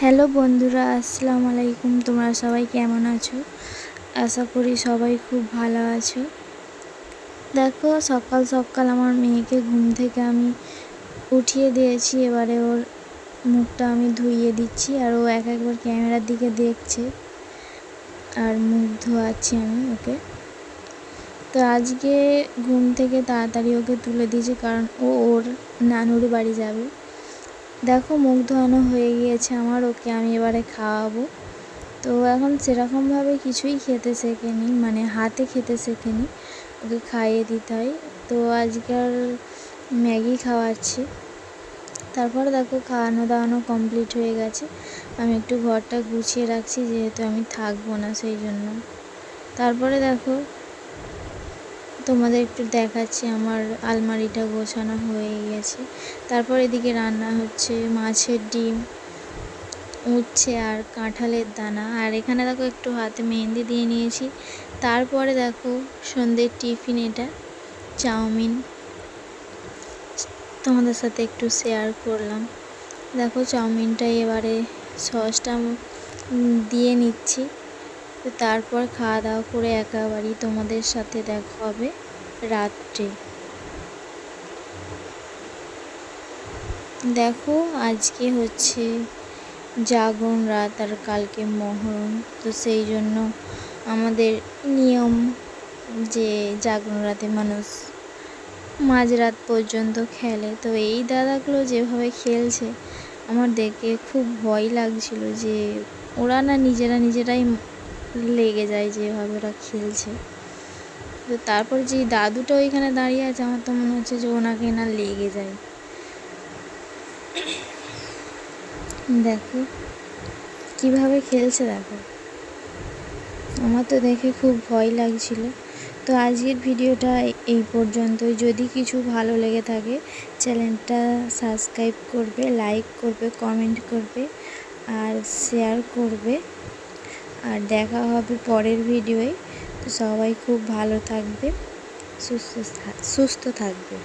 Hello বন্ধুরা, আসসালামু আলাইকুম। তোমরা সবাই কেমন আছো? আশা করি সবাই খুব ভালো আছো। দেখো, সকাল সকাল আমার মেয়েকে ঘুম থেকে আমি উঠিয়ে দিয়েছি। এবারে ওর মুখটা আমি ধুইয়ে দিচ্ছি আর ও এক একবার ক্যামেরার দিকে দেখছে। আর মুখ ধোয়াচ্ছি আমি ওকে। তো আজকে ঘুম থেকে তাড়াতাড়ি ওকে তুলে দিয়েছি কারণ ও ওর নানুর বাড়ি যাবে। দেখো, মুখ ধোয়ানো হয়ে গিয়েছে আমার, ওকে আমি এবারে খাওয়াবো। তো এখন সেরকমভাবে কিছুই খেতে শেখেনি মানে হাতে খেতে শেখেনি, ওকে খাইয়ে দিতে হয়। তো আজকাল ম্যাগি খাওয়াচ্ছি। তারপরে দেখো, খাওয়ানো দাওয়ানো কমপ্লিট হয়ে গেছে। আমি একটু ঘরটা গুছিয়ে রাখছি, যেহেতু আমি থাকব না সেই জন্য। তারপরে দেখো তোমাদের একটু দেখাচ্ছি, আমার আলমারিটা গোছানো হয়ে গেছে। তারপর এদিকে রান্না হচ্ছে মাছের ডিম, উচ্ছে আর কাঁঠালের দানা। আর এখানে দেখো একটু হাতে মেহেন্দি দিয়ে নিয়েছি। তারপরে দেখো সন্ধ্যের টিফিন এটা, চাউমিন। তোমাদের সাথে একটু শেয়ার করলাম। দেখো চাউমিনটা এবারে সসটা দিয়ে নিচ্ছি। তো তারপর খাওয়া দাওয়া করে একেবারেই তোমাদের সাথে দেখা হবে রাত্রে। দেখো, আজকে হচ্ছে জাগরণ রাত আর কালকে মহরম। তো সেই জন্য আমাদের নিয়ম যে জাগরণ রাতে মানুষ মাঝরাত পর্যন্ত খেলে। তো এই দাদাগুলো যেভাবে খেলছে, আমার দেখে খুব ভয় লাগছিল যে ওরা না নিজেরা নিজেরাই লেগে যায় যেভাবে ওরা খেলছে। তো তারপর যে দাদুটা ওইখানে দাঁড়িয়ে আছে, আমার তো মনে হচ্ছে যে ওনাকে না লেগে যায়। দেখো, কীভাবে খেলছে দেখো। আমার তো দেখে খুব ভয় লাগছিল। তো আজকের ভিডিওটা এই পর্যন্তই। যদি কিছু ভালো লেগে থাকে, চ্যানেলটা সাবস্ক্রাইব করবে, লাইক করবে, কমেন্ট করবে, আর শেয়ার করবে। আর দেখা হবে পরের ভিডিওয়ে। তো সবাই খুব ভালো থাকবে সুস্থ সুস্থ থাকবে।